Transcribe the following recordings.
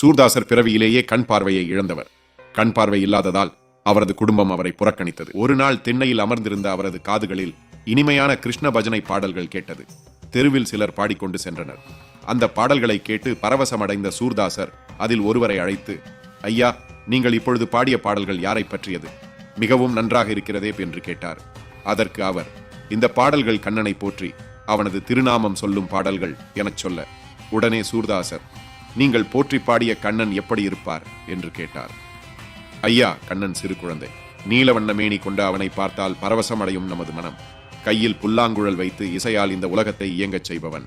சூர்தாசர் பிறவியிலேயே கண் பார்வையை இழந்தவர். கண் பார்வை இல்லாததால் அவரது குடும்பம் அவரை புறக்கணித்தது. ஒரு நாள் திண்ணையில் அமர்ந்திருந்த அவரது காதுகளில் இனிமையான கிருஷ்ண பஜனை பாடல்கள் கேட்டது. தெருவில் சிலர் பாடிக்கொண்டு சென்றனர். அந்த பாடல்களை கேட்டு பரவசமடைந்த சூர்தாசர் அதில் ஒருவரை அழைத்து ஐயா நீங்கள் இப்பொழுது பாடிய பாடல்கள் யாரை பற்றியது? மிகவும் நன்றாக இருக்கிறதே என்று கேட்டார். அதற்கு அவர் இந்த பாடல்கள் கண்ணனை போற்றி அவனது திருநாமம் சொல்லும் பாடல்கள் எனச் சொல்ல. உடனே சூர்தாசர் நீங்கள் போற்றி பாடிய கண்ணன் எப்படி இருப்பார்? என்று கேட்டார். ஐயா கண்ணன் சிறு குழந்தை நீலவண்ண மேனி கொண்டு அவனை பார்த்தால் பரவசமடையும் நமது மனம். கையில் புல்லாங்குழல் வைத்து இசையால் இந்த உலகத்தை இயங்கச் செய்பவன்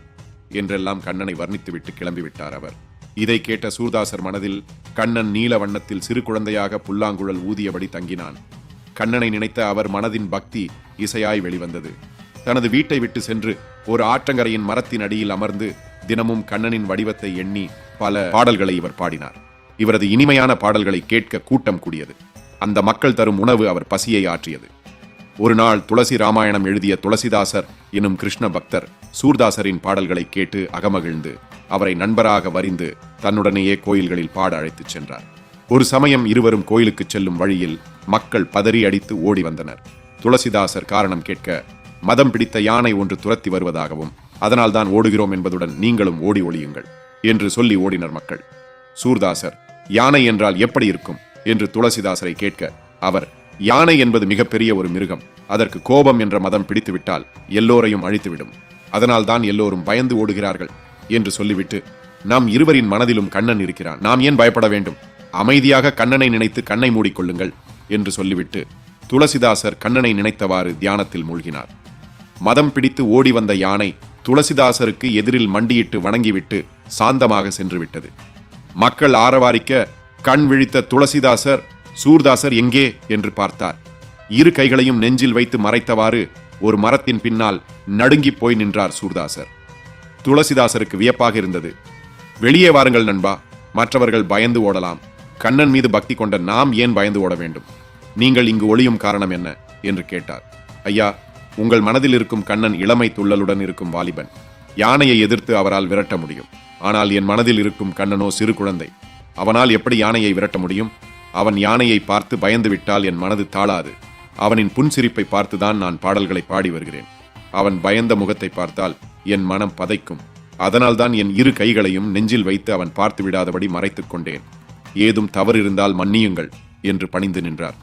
என்றெல்லாம் கண்ணனை வர்ணித்துவிட்டு கிளம்பிவிட்டார் அவர். இதை கேட்ட சூர்தாசர் மனதில் கண்ணன் நீல வண்ணத்தில் சிறு குழந்தையாக புல்லாங்குழல் ஊதியபடி தங்கினான். கண்ணனை நினைத்த அவர் மனதின் பக்தி இசையாய் வெளிவந்தது. தனது வீட்டை விட்டு சென்று ஒரு ஆற்றங்கரையின் மரத்தின் அடியில் அமர்ந்து தினமும் கண்ணனின் வடிவத்தை எண்ணி பல பாடல்களை இவர் பாடினார். இவரது இனிமையான பாடல்களை கேட்க கூட்டம் கூடியது. அந்த மக்கள் தரும் உணவு அவர் பசியை ஆற்றியது. ஒரு நாள் துளசி ராமாயணம் எழுதிய துளசிதாசர் எனும் கிருஷ்ண பக்தர் சூர்தாசரின் பாடல்களை கேட்டு அகமகிழ்ந்து அவரை நண்பராக வரிந்து தன்னுடனேயே கோயில்களில் பாட அழைத்துச் சென்றார். ஒரு சமயம் இருவரும் கோயிலுக்கு செல்லும் வழியில் மக்கள் பதறி அடித்து ஓடி வந்தனர். துளசிதாசர் காரணம் கேட்க மதம் பிடித்த யானை ஒன்று துரத்தி வருவதாகவும் அதனால் தான் ஓடுகிறோம் என்பதுடன் நீங்களும் ஓடி ஒளியுங்கள் என்று சொல்லி ஓடினர் மக்கள். சூர்தாசர் யானை என்றால் எப்படி இருக்கும்? என்று துளசிதாசரை கேட்க அவர் யானை என்பது மிகப்பெரிய ஒரு மிருகம். அதற்கு கோபம் என்ற மதம் பிடித்துவிட்டால் எல்லோரையும் அழித்துவிடும். அதனால்தான் எல்லோரும் பயந்து ஓடுகிறார்கள் என்று சொல்லிவிட்டு நம் இருவரின் மனதிலும் கண்ணன் இருக்கிறான். நாம் ஏன் பயப்பட வேண்டும்? அமைதியாக கண்ணனை நினைத்து கண்ணை மூடிக்கொள்ளுங்கள் என்று சொல்லிவிட்டு துளசிதாசர் கண்ணனை நினைத்தவாறு தியானத்தில் மூழ்கினார். மதம் பிடித்து ஓடி வந்த யானை துளசிதாசருக்கு எதிரில் மண்டியிட்டு வணங்கிவிட்டு சாந்தமாக சென்றுவிட்டது. மக்கள் ஆரவாரிக்க கண் விழித்த துளசிதாசர் சூர்தாசர் எங்கே? என்று பார்த்தார். இரு கைகளையும் நெஞ்சில் வைத்து மறைத்தவாறு ஒரு மரத்தின் பின்னால் நடுங்கிப் போய் நின்றார் சூர்தாசர். துளசிதாசருக்கு வியப்பாக இருந்தது. வெளியே வாருங்கள் நண்பா மற்றவர்கள் பயந்து ஓடலாம். கண்ணன் மீது பக்தி கொண்ட நாம் ஏன் பயந்து ஓட வேண்டும்? நீங்கள் இங்கு ஒளியும் காரணம் என்ன? என்று கேட்டார். ஐயா உங்கள் மனதில் இருக்கும் கண்ணன் இளமை துள்ளலுடன் இருக்கும் வாலிபன். யானையை எதிர்த்து அவரால் விரட்ட முடியும். ஆனால் என் மனதில் இருக்கும் கண்ணனோ சிறு குழந்தை. அவனால் எப்படி யானையை விரட்ட முடியும்? அவன் யானையை பார்த்து பயந்து விட்டால் என் மனது தாழாது அவனின் புன்சிரிப்பை பார்த்துதான் நான் பாடல்களை பாடி வருகிறேன். அவன் பயந்த முகத்தை பார்த்தால் என் மனம் பதைக்கும். அதனால்தான் என் இரு கைகளையும் நெஞ்சில் வைத்து அவன் பார்த்து விடாதபடி மறைத்துக் கொண்டேன். ஏதும் தவறு இருந்தால் மன்னியுங்கள் என்று பணிந்து நின்றார்.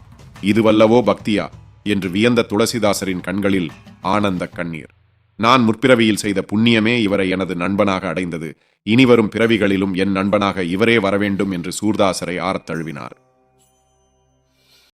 இதுவல்லவோ பக்தியா? என்று வியந்த துளசிதாசரின் கண்களில் ஆனந்த கண்ணீர். நான் முற்பிறவியில் செய்த புண்ணியமே இவரை எனது நண்பனாக அடைந்தது. இனிவரும் பிறவிகளிலும் என் நண்பனாக இவரே வரவேண்டும் என்று சூர்தாசரை ஆரத் தழுவினார்